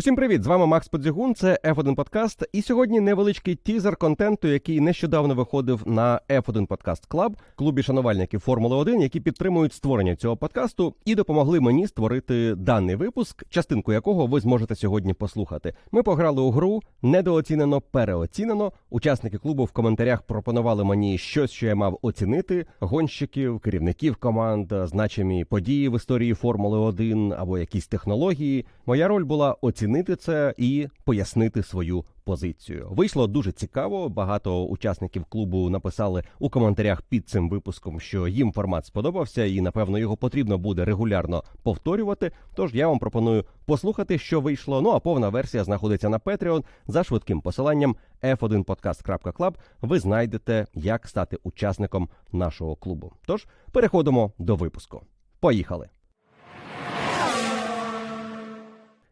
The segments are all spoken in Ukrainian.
Усім привіт! З вами Макс Подзігун. Це F1 Подкаст. І сьогодні невеличкий тізер контенту, який нещодавно виходив на F1 Podcast Club, клубі шанувальників Формули 1, які підтримують створення цього подкасту і допомогли мені створити даний випуск, частинку якого ви зможете сьогодні послухати. Ми пограли у гру недооцінено, переоцінено. Учасники клубу в коментарях пропонували мені щось, що я мав оцінити: гонщиків, керівників команд, значимі події в історії Формули 1 або якісь технології. Моя роль була оцінити це і пояснити свою позицію. Вийшло дуже цікаво. Багато учасників клубу написали у коментарях під цим випуском, що їм формат сподобався, і напевно його потрібно буде регулярно повторювати. Тож я вам пропоную послухати, що вийшло. Ну а повна версія знаходиться на Patreon за швидким посиланням f1podcast.club. Ви знайдете, як стати учасником нашого клубу. Тож переходимо до випуску. Поїхали!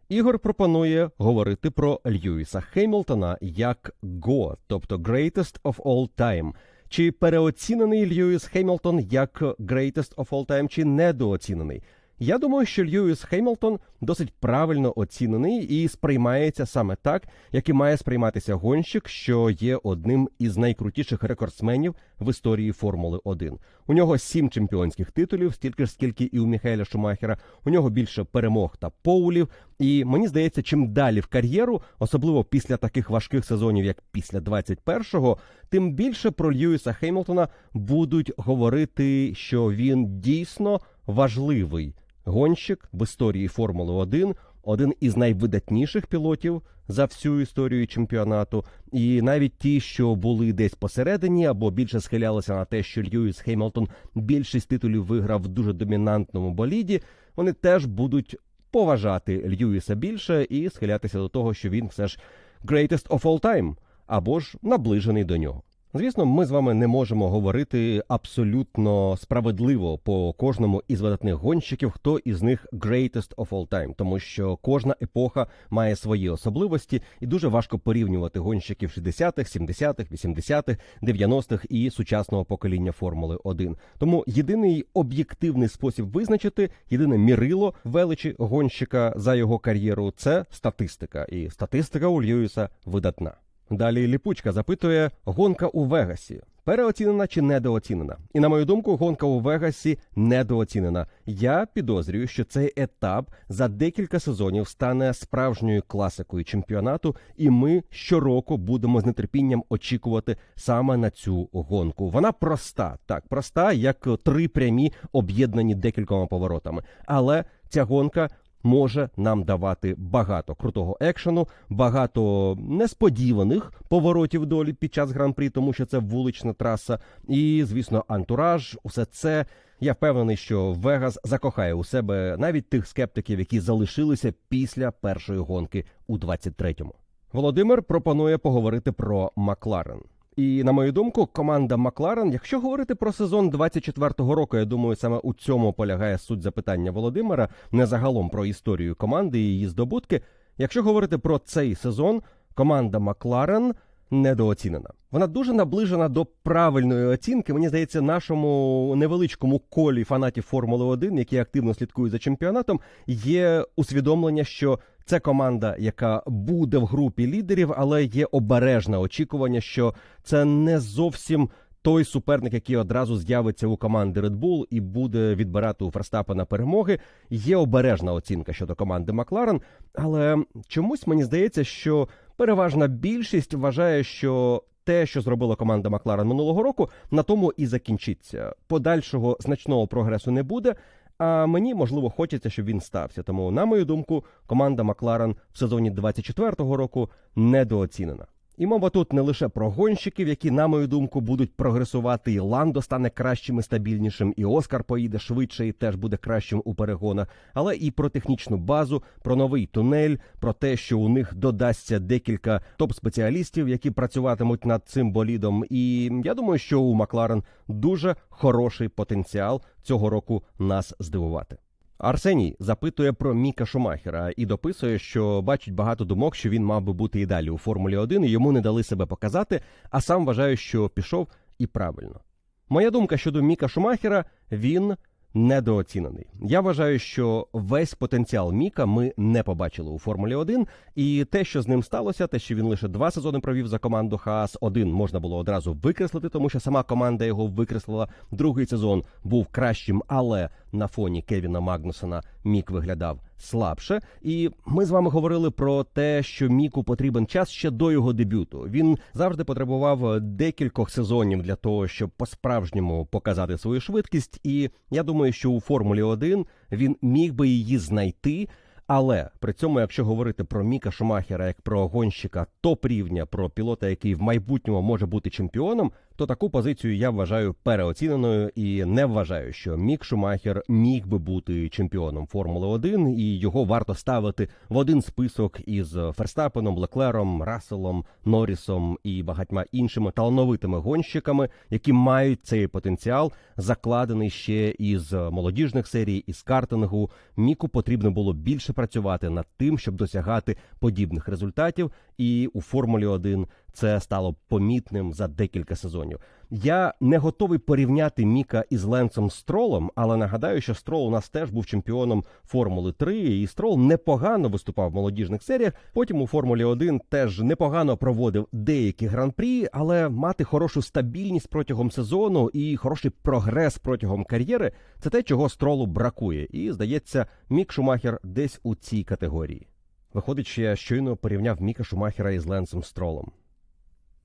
Ігор пропонує говорити про Льюіса Хеймлтона як Го, тобто Greatest of All Time. Чи переоцінений Льюіс Хеймлтон як Greatest of All Time, чи недооцінений? Я думаю, що Льюіс Хеймлтон досить правильно оцінений і сприймається саме так, як і має сприйматися гонщик, що є одним із найкрутіших рекордсменів в історії Формули 1. У нього сім чемпіонських титулів, стільки ж скільки і у Міхайля Шумахера. У нього більше перемог та поулів. І мені здається, чим далі в кар'єру, особливо після таких важких сезонів, як після 21-го, тим більше про Льюіса Хеймлтона будуть говорити, що він дійсно важливий гонщик в історії Формули 1, один із найвидатніших пілотів за всю історію чемпіонату. І навіть ті, що були десь посередині, або більше схилялися на те, що Льюіс Хеймлтон більшість титулів виграв в дуже домінантному боліді, вони теж будуть поважати Льюіса більше і схилятися до того, що він все ж greatest of all time, або ж наближений до нього. Звісно, ми з вами не можемо говорити абсолютно справедливо по кожному із видатних гонщиків, хто із них greatest of all time, тому що кожна епоха має свої особливості, і дуже важко порівнювати гонщиків 60-х, 70-х, 80-х, 90-х і сучасного покоління Формули 1. Тому єдиний об'єктивний спосіб визначити, єдине мірило величі гонщика за його кар'єру це статистика, і статистика у Льюіса видатна. Далі ліпучка запитує: гонка у Вегасі переоцінена чи недооцінена? І на мою думку, гонка у Вегасі недооцінена. Я підозрюю, що цей етап за декілька сезонів стане справжньою класикою чемпіонату, і ми щороку будемо з нетерпінням очікувати саме на цю гонку. Вона проста, так проста, як три прямі об'єднані декількома поворотами. Але ця гонка може нам давати багато крутого екшену, багато несподіваних поворотів долі під час гран-прі, тому що це вулична траса. І, звісно, антураж, усе це. Я впевнений, що Вегас закохає у себе навіть тих скептиків, які залишилися після першої гонки у 23-му. Володимир пропонує поговорити про Макларен. І на мою думку, команда Макларен, якщо говорити про сезон 24-го року, я думаю, саме у цьому полягає суть запитання Володимира, не загалом про історію команди і її здобутки. Якщо говорити про цей сезон, команда Макларен недооцінена. Вона дуже наближена до правильної оцінки. Мені здається, нашому невеличкому колі фанатів Формули 1, які активно слідкують за чемпіонатом, є усвідомлення, що це команда, яка буде в групі лідерів, але є обережне очікування, що це не зовсім. Той суперник, який одразу з'явиться у команди Red Bull і буде відбирати у Ферстапена перемоги, є обережна оцінка щодо команди Макларен. Але чомусь мені здається, що переважна більшість вважає, що те, що зробила команда Макларен минулого року, на тому і закінчиться. Подальшого значного прогресу не буде. А мені можливо хочеться, щоб він стався. Тому, на мою думку, команда Макларен в сезоні 24-го року недооцінена. І мова тут не лише про гонщиків, які, на мою думку, будуть прогресувати. І Ландо стане кращим і стабільнішим, і Оскар поїде швидше і теж буде кращим у перегонах, але і про технічну базу, про новий тунель, про те, що у них додасться декілька топ-спеціалістів, які працюватимуть над цим болідом. І я думаю, що у Макларен дуже хороший потенціал цього року нас здивувати. Арсеній запитує про Міка Шумахера і дописує, що бачить багато думок, що він мав би бути і далі у Формулі 1, і йому не дали себе показати, а сам вважаю, що пішов і правильно. Моя думка щодо Міка Шумахера він недооцінений. Я вважаю, що весь потенціал Міка ми не побачили у Формулі 1, і те, що з ним сталося, те, що він лише два сезони провів за команду Хаас, один можна було одразу викреслити, тому що сама команда його викреслила. Другий сезон був кращим, але на фоні Кевіна Магнусона Мік виглядав слабше. І ми з вами говорили про те, що Міку потрібен час ще до його дебюту. Він завжди потребував декількох сезонів для того, щоб по-справжньому показати свою швидкість. І я думаю, що у Формулі 1 він міг би її знайти. Але при цьому, якщо говорити про Міка Шумахера як про гонщика топ рівня, про пілота, який в майбутньому може бути чемпіоном, то таку позицію я вважаю переоціненою і не вважаю, що Мік Шумахер міг би бути чемпіоном Формули 1 і його варто ставити в один список із Ферстапеном, Леклером, Расселом, Норрісом і багатьма іншими талановитими гонщиками, які мають цей потенціал, закладений ще із молодіжних серій, із картингу. Міку потрібно було більше працювати над тим, щоб досягати подібних результатів. І у Формулі 1 це стало помітним за декілька сезонів. Я не готовий порівняти Міка із Ленсом Стролом, але нагадаю, що Строл у нас теж був чемпіоном Формули 3, і Строл непогано виступав в молодіжних серіях. Потім у Формулі 1 теж непогано проводив деякі гран-прі, але мати хорошу стабільність протягом сезону і хороший прогрес протягом кар'єри це те, чого Стролу бракує. І здається, Мік Шумахер десь у цій категорії. Виходить, що я щойно порівняв Міка Шумахера із Ленсом Стролом.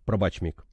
Пробач, Мік.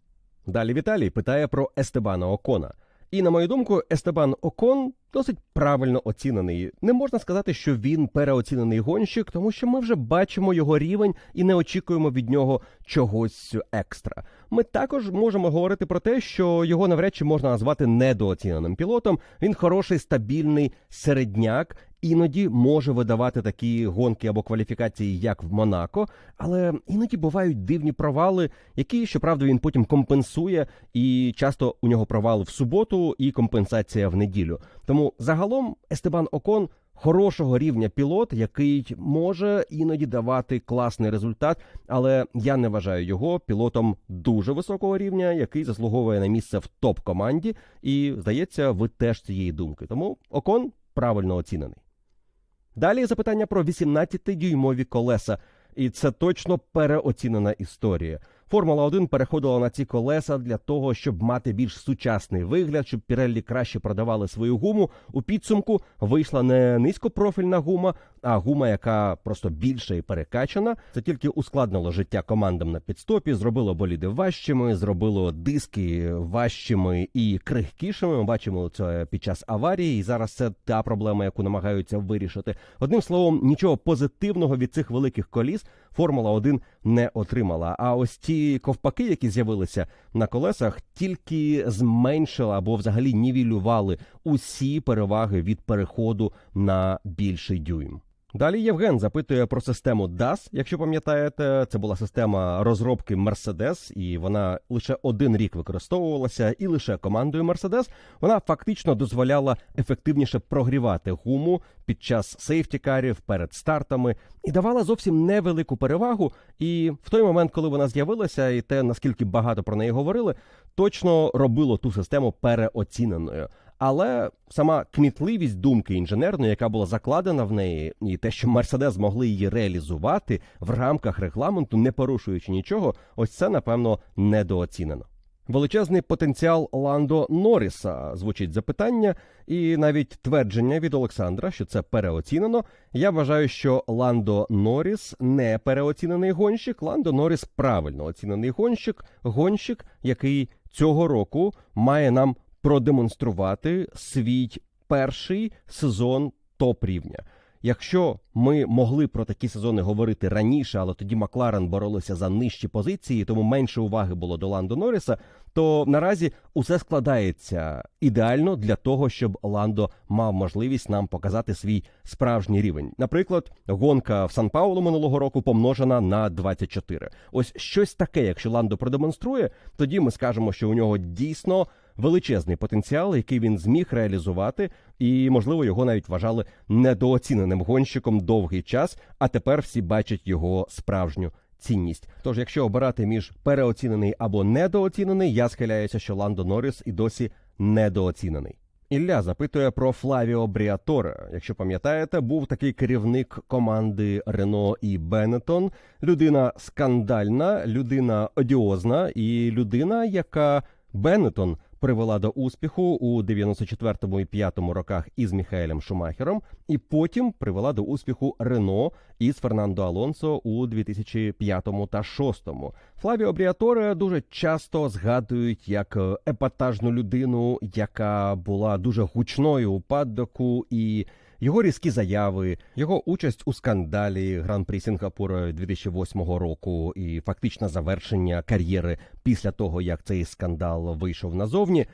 Далі Віталій питає про Естебана Окона. І на мою думку, Естебан Окон досить правильно оцінений. Не можна сказати, що він переоцінений гонщик, тому що ми вже бачимо його рівень і не очікуємо від нього чогось екстра. Ми також можемо говорити про те, що його навряд чи можна назвати недооціненим пілотом. Він хороший стабільний середняк. Іноді може видавати такі гонки або кваліфікації, як в Монако, але іноді бувають дивні провали, які щоправда він потім компенсує, і часто у нього провал в суботу і компенсація в неділю. Тому загалом Естебан Окон хорошого рівня пілот, який може іноді давати класний результат, але я не вважаю його пілотом дуже високого рівня, який заслуговує на місце в топ команді. І здається, ви теж цієї думки. Тому Окон правильно оцінений. Далі запитання про 18-дюймові колеса, і це точно переоцінена історія. Формула 1 переходила на ці колеса для того, щоб мати більш сучасний вигляд, щоб Піреллі краще продавали свою гуму. У підсумку вийшла не низькопрофільна гума, а гума, яка просто більша і перекачана. Це тільки ускладнило життя командам на підстопі, зробило боліди важчими, зробило диски важчими і крихкішими. Ми бачимо це під час аварії. І зараз це та проблема, яку намагаються вирішити. Одним словом, нічого позитивного від цих великих коліс Формула 1 не отримала. А ось ті ковпаки, які з'явилися на колесах, тільки зменшили або взагалі нівелювали усі переваги від переходу на більший дюйм. Далі Євген запитує про систему DAS. Якщо пам'ятаєте, це була система розробки Mercedes, і вона лише один рік використовувалася, і лише командою Mercedes вона фактично дозволяла ефективніше прогрівати гуму під час сейфтікарів перед стартами і давала зовсім невелику перевагу. І в той момент, коли вона з'явилася, і те наскільки багато про неї говорили, точно робило ту систему переоціненою. Але сама кмітливість думки інженерної, яка була закладена в неї, і те, що Мерседес змогли її реалізувати в рамках регламенту, не порушуючи нічого, ось це напевно недооцінено. Величезний потенціал Ландо Норріса звучить запитання, і навіть твердження від Олександра, що це переоцінено. Я вважаю, що Ландо Норріс не переоцінений гонщик. Ландо Норріс правильно оцінений гонщик, гонщик, який цього року має нам продемонструвати свій перший сезон топ рівня. Якщо ми могли про такі сезони говорити раніше, але тоді Макларен боролися за нижчі позиції, тому менше уваги було до Ландо Норріса, то наразі усе складається ідеально для того, щоб Ландо мав можливість нам показати свій справжній рівень. Наприклад, гонка в Сан Паулу минулого року помножена на 24. Ось щось таке, якщо Ландо продемонструє, тоді ми скажемо, що у нього дійсно величезний потенціал, який він зміг реалізувати, і можливо його навіть вважали недооціненим гонщиком довгий час. А тепер всі бачать його справжню цінність. Тож, якщо обирати між переоцінений або недооцінений, я схиляюся, що Ландо Норріс і досі недооцінений. Ілля запитує про Флавіо Бріаторе. Якщо пам'ятаєте, був такий керівник команди Рено і Бенетон. Людина скандальна, людина одіозна і людина, яка Бенетон привела до успіху у 94-му і 5-му роках із Міхаелем Шумахером, і потім привела до успіху Рено із Фернандо Алонсо у 2005-му та 6-му. Флавіо Бріаторе дуже часто згадують як е, епатажну людину, яка була дуже гучною у паддоку і. Його різкі заяви, його участь у скандалі Гран-прі Сінгапура 2008 року і фактичне завершення кар'єри після того, як цей скандал вийшов назовні.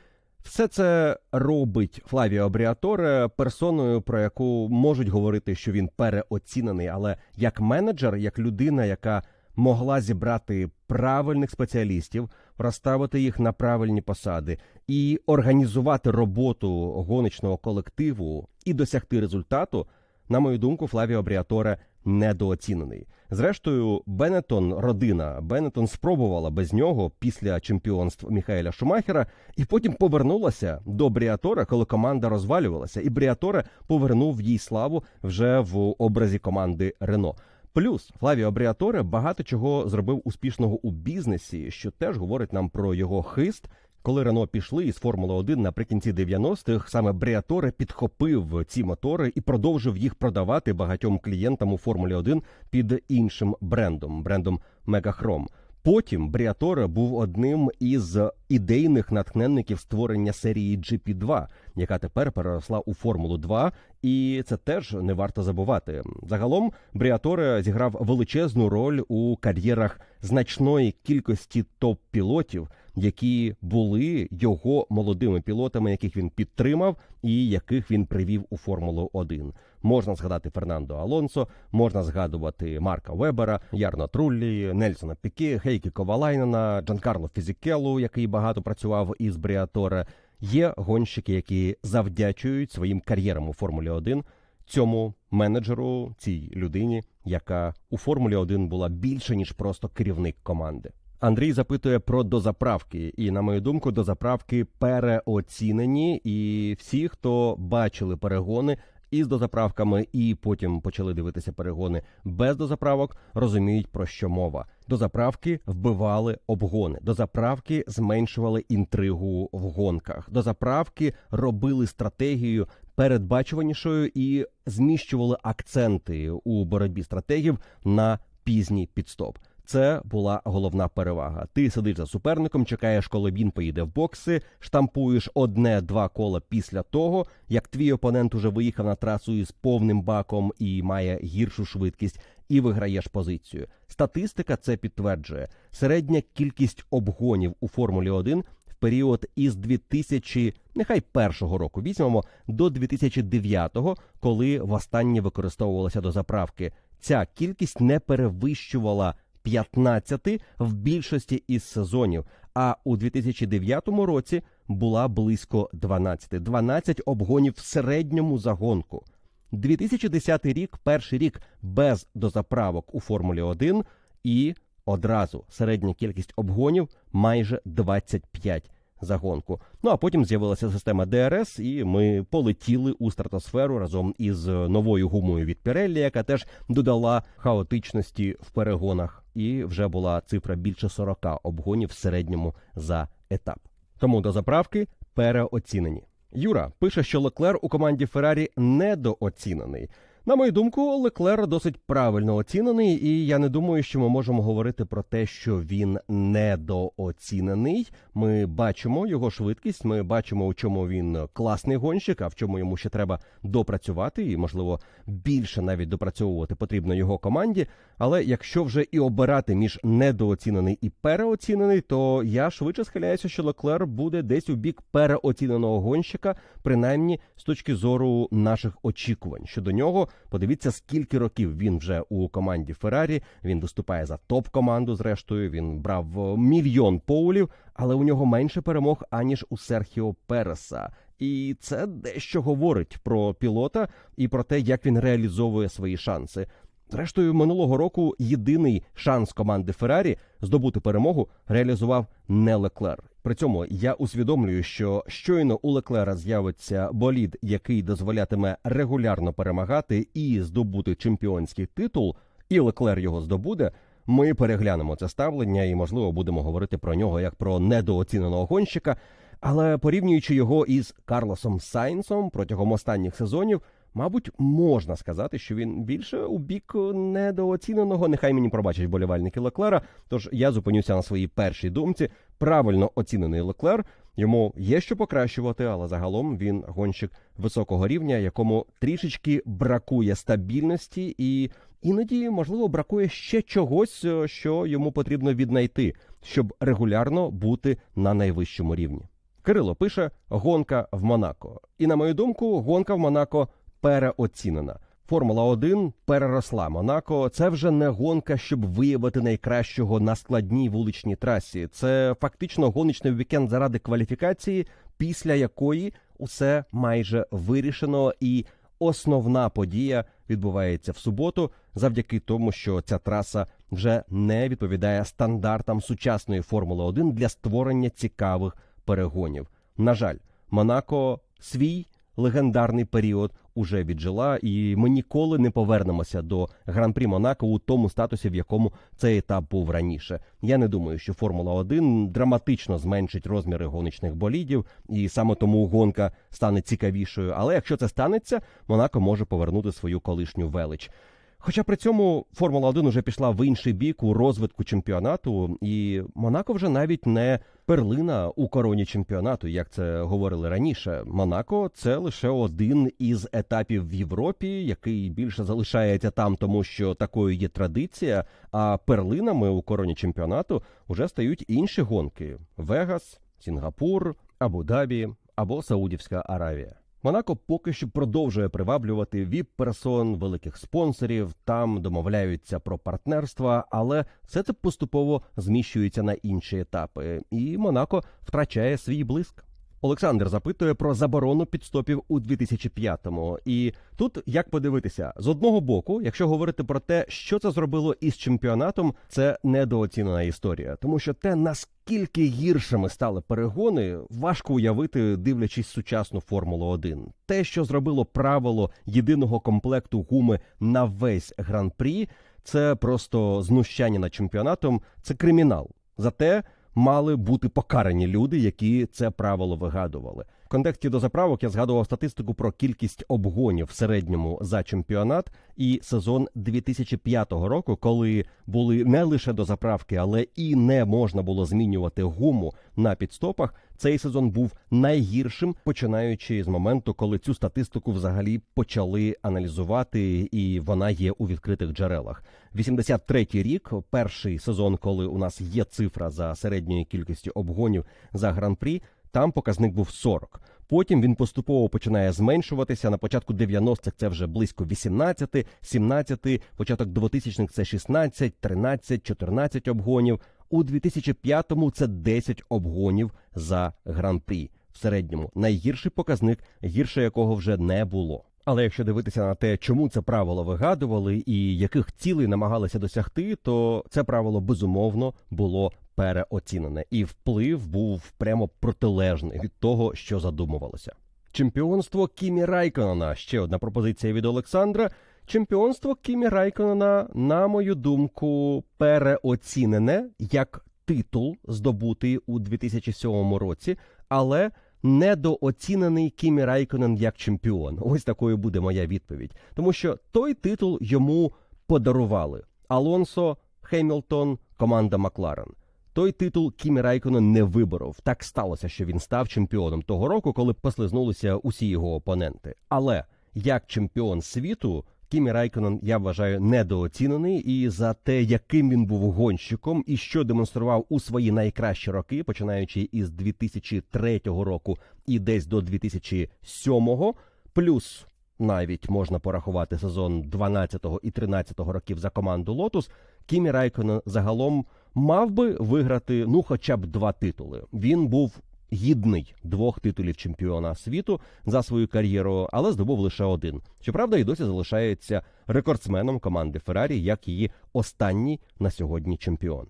Все це робить Флавіо Бріаторе персоною, про яку можуть говорити, що він переоцінений, але як менеджер, як людина, яка могла зібрати правильних спеціалістів, розставити їх на правильні посади і організувати роботу гоночного колективу і досягти результату, на мою думку, Флавіо Бріаторе недооцінений. Зрештою, Бенетон, родина Бенетон спробувала без нього після чемпіонств Міхаеля Шумахера, і потім повернулася до Бріатора, коли команда розвалювалася, і Бріаторе повернув їй славу вже в образі команди Рено. Плюс Флавіо Бріаторе багато чого зробив успішного у бізнесі, що теж говорить нам про його хист. Коли Рено пішли із Формули 1 наприкінці 90-х, саме Бріаторе підхопив ці мотори і продовжив їх продавати багатьом клієнтам у Формулі 1 під іншим брендом брендом Мегахром. Потім Бріаторе був одним із ідейних натхненників створення серії GP2, яка тепер переросла у Формулу 2, і це теж не варто забувати. Загалом Бріаторе зіграв величезну роль у кар'єрах значної кількості топ-пілотів, які були його молодими пілотами, яких він підтримав і яких він привів у Формулу 1. Можна згадати Фернандо Алонсо, можна згадувати Марка Вебера, Ярна Труллі, Нельсона Піке, Хейкі Ковалайнена, Джанкарло Фізікелу, який багато працював із Бріаторе. Є гонщики, які завдячують своїм кар'єрам у Формулі 1 цьому менеджеру, цій людині, яка у Формулі 1 була більше ніж просто керівник команди. Андрій запитує про дозаправки, і на мою думку, дозаправки переоцінені. І всі, хто бачили перегони із дозаправками, і потім почали дивитися перегони без дозаправок, розуміють про що мова. Дозаправки вбивали обгони, дозаправки зменшували інтригу в гонках. Дозаправки робили стратегію передбачуванішою і зміщували акценти у боротьбі стратегів на пізній підстоп. Це була головна перевага. Ти сидиш за суперником, чекаєш, коли він поїде в бокси, штампуєш одне-два кола після того, як твій опонент уже виїхав на трасу із повним баком і має гіршу швидкість, і виграєш позицію. Статистика це підтверджує. Середня кількість обгонів у Формулі 1 в період із 2000, нехай першого року візьмемо до 2009-го, коли востаннє використовувалося до заправки. Ця кількість не перевищувала 15 в більшості із сезонів. А у 2009 році була близько 12. 12 обгонів в середньому за гонку. 2010 рік, перший рік без дозаправок у Формулі 1 і одразу середня кількість обгонів майже 25 за гонку. Ну а потім з'явилася система ДРС, і ми полетіли у стратосферу разом із новою гумою від Pirelli, яка теж додала хаотичності в перегонах, і вже була цифра більше 40 обгонів в середньому за етап. Тому до заправки переоцінені. Юра пише, що Леклер у команді Феррарі недооцінений. На мою думку, Леклер досить правильно оцінений, і я не думаю, що ми можемо говорити про те, що він недооцінений. Ми бачимо його швидкість, ми бачимо, у чому він класний гонщик, а в чому йому ще треба допрацювати, і можливо більше навіть допрацьовувати потрібно його команді. Але якщо вже і обирати між недооцінений і переоцінений, то я швидше схиляюся, що Леклер буде десь у бік переоціненого гонщика, принаймні з точки зору наших очікувань щодо нього. Подивіться, скільки років він вже у команді Феррарі. Він виступає за топ-команду. Зрештою, він брав мільйон поулів, але у нього менше перемог аніж у Серхіо Переса. І це дещо говорить про пілота і про те, як він реалізовує свої шанси. Зрештою, минулого року єдиний шанс команди Феррарі здобути перемогу реалізував не Леклер. При цьому я усвідомлюю, що щойно у Леклера з'явиться болід, який дозволятиме регулярно перемагати і здобути чемпіонський титул, і Леклер його здобуде. Ми переглянемо це ставлення і, можливо, будемо говорити про нього як про недооціненого гонщика. Але порівнюючи його із Карлосом Сайнсом протягом останніх сезонів, мабуть, можна сказати, що він більше у бік недооціненого. Нехай мені пробачать болівальники Леклера. Тож я зупинюся на своїй першій думці. Правильно оцінений Леклер. Йому є що покращувати, але загалом він гонщик високого рівня, якому трішечки бракує стабільності, і іноді, можливо, бракує ще чогось, е, що йому потрібно віднайти, щоб регулярно бути на найвищому рівні. Кирило пише: гонка в Монако. І на мою думку, гонка в Монако переоцінена. Формула 1 переросла Монако. Це вже не гонка, щоб виявити найкращого на складній вуличній трасі. Це фактично гоночний вікенд заради кваліфікації, після якої усе майже вирішено, і основна подія відбувається в суботу, завдяки тому, що ця траса вже не відповідає стандартам сучасної Формули 1 для створення цікавих перегонів. На жаль, Монако свій легендарний період уже віджила, і ми ніколи не повернемося до гран-прі Монако у тому статусі, в якому цей етап був раніше. Я не думаю, що Формула 1 драматично зменшить розміри гоночних болідів, і саме тому гонка стане цікавішою. Але якщо це станеться, Монако може повернути свою колишню велич. Хоча при цьому Формула 1 уже пішла в інший бік у розвитку чемпіонату, і Монако вже навіть не перлина у короні чемпіонату, як це говорили раніше. Монако це лише один із етапів в Європі, який більше залишається там, тому що такою є традиція. А перлинами у короні чемпіонату вже стають інші гонки: Вегас, Сінгапур, Абу-Дабі або Саудівська Аравія. Монако поки що продовжує приваблювати віп-персон, великих спонсорів. Там домовляються про партнерства, але все це поступово зміщується на інші етапи, і Монако втрачає свій блиск. Олександр запитує про заборону підстопів у 2005-му. І тут як подивитися з одного боку, якщо говорити про те, що це зробило із чемпіонатом, це недооцінена історія, тому що те наскільки гіршими стали перегони, важко уявити, дивлячись сучасну формулу 1 Те, що зробило правило єдиного комплекту гуми на весь гран-прі, це просто знущання над чемпіонатом, це кримінал. Зате мали бути покарані люди, які це правило вигадували. В контексті до заправок я згадував статистику про кількість обгонів в середньому за чемпіонат і сезон 2005 року, коли були не лише до заправки, але і не можна було змінювати гуму на підстопах. Цей сезон був найгіршим, починаючи з моменту, коли цю статистику взагалі почали аналізувати, і вона є у відкритих джерелах. 83-й рік, перший сезон, коли у нас є цифра за середньою кількістю обгонів за гран-прі. Там показник був 40. Потім він поступово починає зменшуватися. На початку 90-х це вже близько 18, 17, початок 2000-х це 16, 13, 14 обгонів. У 2005-му це 10 обгонів за гран-прі. В середньому найгірший показник, гірше якого вже не було. Але якщо дивитися на те, чому це правило вигадували і яких цілей намагалися досягти, то це правило безумовно було переоцінене, і вплив був прямо протилежний від того, що задумувалося. Чемпіонство Кімі Райконена. Ще одна пропозиція від Олександра. Чемпіонство Кімі Райконена, на мою думку, переоцінене як титул, здобутий у 2007 році, але недооцінений Кімі Райконен як чемпіон. Ось такою буде моя відповідь. Тому що той титул йому подарували Алонсо, Хемілтон, команда Макларен. Той титул Кімі Райконен не виборов. Так сталося, що він став чемпіоном того року, коли послизнулися усі його опоненти. Але як чемпіон світу. Кімі Райконен, я вважаю, недооцінений і за те, яким він був гонщиком і що демонстрував у свої найкращі роки, починаючи із 2003 року і десь до 2007, плюс навіть можна порахувати сезон 12 і 13 років за команду Лотус. Кімі Райконен загалом мав би виграти ну, хоча б два титули. Він був гідний двох титулів чемпіона світу за свою кар'єру, але здобув лише один. Щоправда, і досі залишається рекордсменом команди Феррарі, як її останній на сьогодні чемпіон.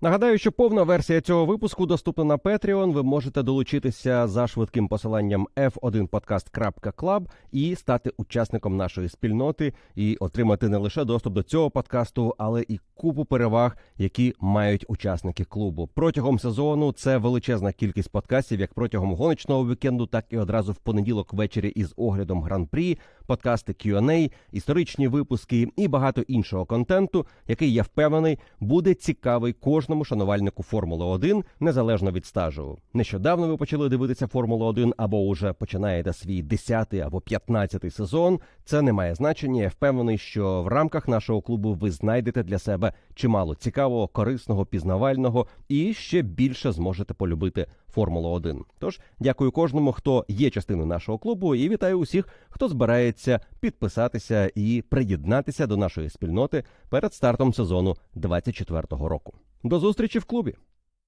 Нагадаю, що повна версія цього випуску доступна на Patreon. Ви можете долучитися за швидким посиланням f1podcast.club і стати учасником нашої спільноти і отримати не лише доступ до цього подкасту, але і купу переваг, які мають учасники клубу. Протягом сезону це величезна кількість подкастів, як протягом гоночного вікенду, так і одразу в понеділок ввечері із оглядом гран-прі, подкасти Q&A, історичні випуски і багато іншого контенту, який я впевнений буде цікавий кожному шанувальнику Формули 1, незалежно від стажу. Нещодавно ви почали дивитися Формулу 1 або уже починаєте свій 10 або 15 сезон. Це не має значення. Я впевнений, що в рамках нашого клубу ви знайдете для себе чимало цікавого, корисного, пізнавального і ще більше зможете полюбити Формулу 1. Тож дякую кожному, хто є частиною нашого клубу, і вітаю усіх, хто збирається підписатися і приєднатися до нашої спільноти перед стартом сезону 24-го року. До зустрічі в клубі.